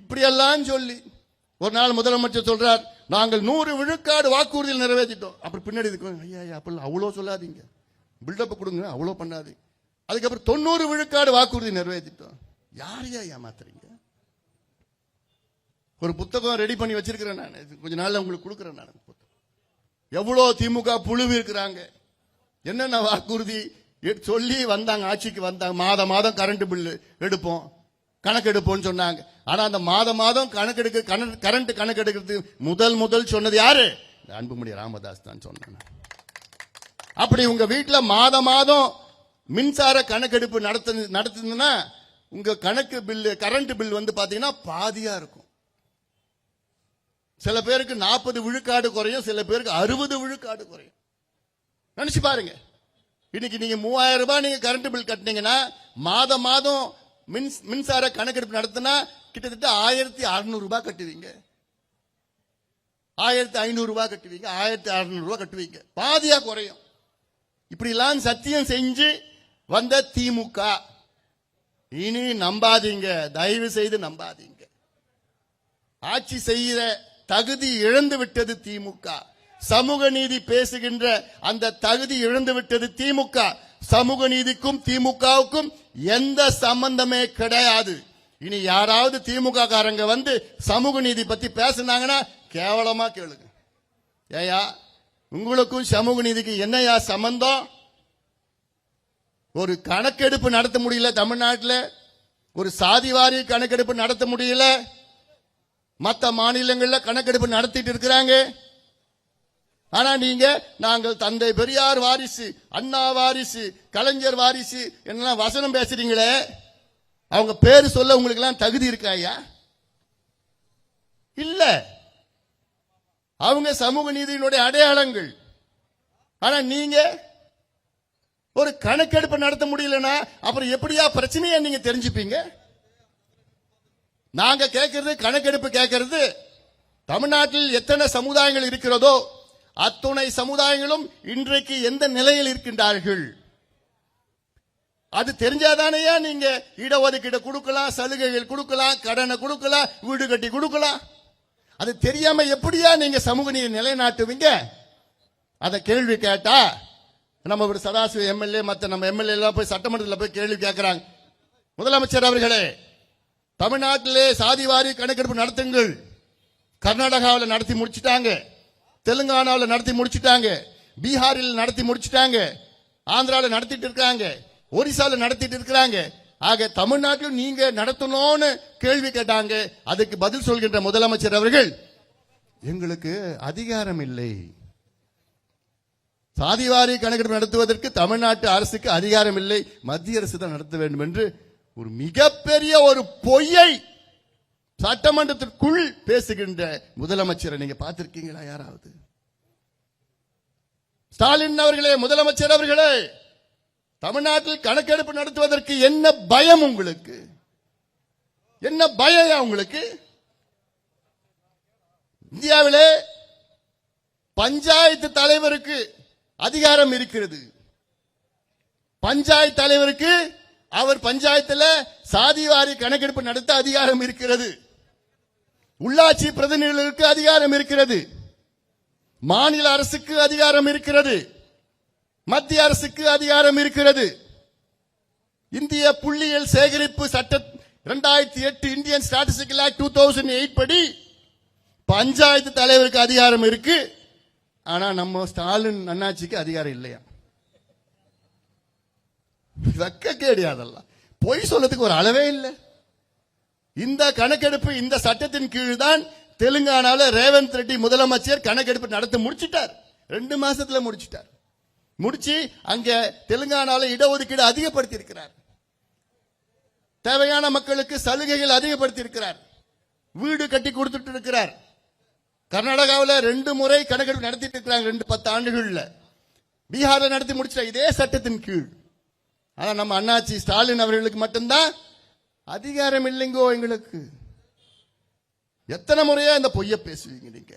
இப்படியெல்லாம் சொல்லி ஒரு நாள் முதலமைச்சர் சொல்றார் நாங்கள் நூறு விழுக்காடு வாக்குறுதியில் நிறைவேற்றிட்டோம். அப்புறம் பின்னாடி இதுக்கு ஐயா ஐயா அப்படி அவ்வளோ சொல்லாதீங்க. பில்டப் கொடுங்க அவ்வளோ பண்ணாது அதுக்கப்புறம் தொண்ணூறு விழுக்காடு வாக்குறுதி நிறைவேற்றிட்டோம். யாரையா ஏமாத்துறீங்க? ஒரு புத்தகம் ரெடி பண்ணி வச்சிருக்கிறேன் நான். இது கொஞ்ச நாள்ல உங்களுக்கு கொடுக்குறேன் நான் புத்தகம். எவ்வளோ திமுக புழுவி இருக்கிறாங்க. என்னென்ன வாக்குறுதி? சொல்லி வந்தாங்க ஆட்சிக்கு வந்தாங்க. மாதம் மாதம் கரண்ட் பில்லு எடுப்போம். கணக்கெடுப்போம்னு சொன்னாங்க. ஆனா அந்த மாதம் மாதம் கணக்கெடுக்க கரண்ட் கணக்கெடுக்கிறது முதல் முதல் சொன்னது யாரு? அன்புமணி ராமதாஸ் தான் சொன்னாங்க. அப்படி உங்க வீட்டில் மாதம் மாதம் மின்சார கணக்கெடுப்பு நடத்து நடத்துதுன்னா உங்க கணக்கு பில்லு கரண்ட் பில் வந்து பாத்தீங்கன்னா பாதியா இருக்கும். சில பேருக்கு நாற்பது விழுக்காடு குறையும் சில பேருக்கு அறுபது விழுக்காடு குறையும். நினைச்சு பாருங்க. இன்னைக்கு நீங்க மூவாயிரம் ரூபாய் நீங்க கரண்ட் பில் கட்டினீங்கன்னா மாதம் மாதம் மின் மின்சார கணக்கெடுப்பு நடத்தினா கிட்டத்தட்ட ஆயிரத்தி அறுநூறு ரூபாய் கட்டுவீங்க. ஆயிரத்தி ஐநூறு ரூபாய் கட்டுவீங்க. ஆயிரத்தி அறுநூறு ரூபாய் கட்டுவீங்க. பாதியா குறையும். இப்படிலாம் சத்தியம் செஞ்சு வந்த திமுக. இனி நம்பாதீங்க. தயவு செய்து நம்பாதீங்க. ஆட்சி செய்கிற தகுதி இழந்து விட்டது திமுக. சமூக நீதி பேசுகின்ற அந்த தகுதி இழந்துவிட்டது திமுக. சமூக நீதிக்கும் திமுகவுக்கும் எந்த சம்பந்தமே கிடையாது. இனி யாராவது திமுக காரங்க வந்து சமூக நீதி பத்தி பேசுனாங்கன்னா கேவலமா கேளுங்க. ஏயா உங்களுக்கும் சமூக நீதிக்கு என்னையா சம்பந்தம்? ஒரு கணக்கெடுப்பு நடத்த முடியல தமிழ்நாட்டில்? ஒரு சாதிவாரி கணக்கெடுப்பு நடத்த முடியல? மற்ற மாநிலங்களில் கணக்கெடுப்பு நடத்திட்டு இருக்கிறாங்க. ஆனா நீங்க நாங்கள் தந்தை பெரியார் வாரிசு அண்ணா வாரிசு கலைஞர் வாரிசு என்னெல்லாம் வசனம் பேசுறீங்களே? அவங்க பேர் சொல்ல உங்களுக்கு எல்லாம் தகுதி இருக்கா ஐயா? இல்ல. அவங்க சமூக நீதியினுடைய அடையாளங்கள். ஆனா நீங்க ஒரு கணக்கெடுப்பு நடத்த முடியலன்னா அப்புறம் எப்படியா பிரச்சனையை நீங்க தெரிஞ்சுப்பீங்க? நாங்க கேட்கறது கணக்கெடுப்பு கேட்கறது தமிழ்நாட்டில் எத்தனை சமுதாயங்கள் இருக்கிறதோ அத்துணை சமுதாயங்களும் இன்றைக்கு எந்த நிலையில் இருக்கின்றார்கள்? அது தெரிஞ்சாதானையா நீங்க இடஒதுக்கீடு கொடுக்கலாம் சலுகைகள் கொடுக்கலாம் கடனை கொடுக்கலாம் வீடு கட்டி கொடுக்கலாம்? அது தெரியாம எப்படியா நீங்க சமூக நீதி நிலைநாட்டுவீங்க? அதை கேள்வி கேட்டா நம்ம ஒரு சதாசிவ எம்எல்ஏ மத்த நம்ம எம்எல்ஏ எல்லாம் போய் சட்டமன்றத்தில் போய் கேள்வி கேட்கிறாங்க முதலமைச்சர் அவர்களே தமிழ்நாட்டிலே சாதிவாரி கணக்கெடுப்பு நடத்துங்கள். கர்நாடகாவில் நடத்தி முடிச்சிட்டாங்க. தெலுங்கானாவில் நடத்தி முடிச்சுட்டாங்க. பீகாரில் நடத்தி முடிச்சிட்டாங்க. ஆந்திராவில் நடத்திட்டு இருக்காங்க. ஒரிசாவில் நடத்திட்டு இருக்கிறாங்க. ஆக தமிழ்நாட்டிலும் நீங்க நடத்தணும்னு கேள்வி கேட்டாங்க. அதுக்கு பதில் சொல்கின்ற முதலமைச்சர் அவர்கள் எங்களுக்கு அதிகாரம் இல்லை. சாதிவாரி கணக்கெடுப்பு நடத்துவதற்கு தமிழ்நாட்டு அரசுக்கு அதிகாரம் இல்லை. மத்திய அரசு தான் நடத்த வேண்டும் என்று ஒரு மிகப்பெரிய ஒரு பொய்யை சட்டமன்றத்திற்குள் பேசுகின்ற முதலமைச்சரை நீங்க பார்த்திருக்கீங்களா யாராவது? ஸ்டாலின் அவர்களே முதலமைச்சர் அவர்களே தமிழ்நாட்டில் கணக்கெடுப்பு நடத்துவதற்கு என்ன பயம் உங்களுக்கு? என்ன பயம் உங்களுக்கு? இந்தியாவிலே பஞ்சாயத்து தலைவருக்கு அதிகாரம் இருக்கிறது. பஞ்சாயத்து தலைவருக்கு அவர் பஞ்சாயத்துல சாதிவாரி கணக்கெடுப்பு நடத்த அதிகாரம் இருக்கிறது. உள்ளாட்சி பிரதிநிதிகளுக்கு அதிகாரம் இருக்கிறது. மாநில அரசுக்கு அதிகாரம் இருக்கிறது. மத்திய அரசுக்கு அதிகாரம் இருக்கிறது. இந்திய புள்ளியியல் சேகரிப்பு சட்ட இரண்டாயிரத்தி எட்டு Indian statistical act two thousand eight படி பஞ்சாயத்து தலைவருக்கு அதிகாரம் இருக்கு. ஆனா நம்ம ஸ்டாலின் அண்ணாச்சிக்கு அதிகாரம் இல்லையா? வெக்க கேடு அதெல்லாம். பொய் சொல்லத்துக்கு ஒரு அளவே இல்லை. இந்த கணக்கெடுப்பு இந்த சட்டத்தின் கீழ் தான் தெலுங்கானால ரேவந்த் ரெட்டி முதலமைச்சர் கணக்கெடுப்பு நடத்தி முடிச்சிட்டார். ரெண்டு மாசத்துல முடிச்சிட்டார். முடிச்சு அங்க தெலுங்கானால இடஒதுக்கீடு அதிகப்படுத்தி இருக்கிறார் தேவையான மக்களுக்கு சலுகைகள் அதிகப்படுத்தி இருக்கிறார் வீடு கட்டி கொடுத்துட்டு இருக்கிறார் கர்நாடகாவில் ரெண்டு முறை கணக்கெடுப்பு நடத்திட்டு இருக்கிறாங்க ரெண்டு பத்து ஆண்டுகள்ல. பீகார்ல நடத்தி முடிச்சிட்டார் இதே சட்டத்தின் கீழ். ஆனா நம்ம அண்ணாச்சி ஸ்டாலின் அவர்களுக்கு மட்டும்தான் அதிகாரம் இல்லைங்கோ எங்களுக்கு. எத்தனை முறையா இந்த பொய்ய பேசுவீங்க நீங்க?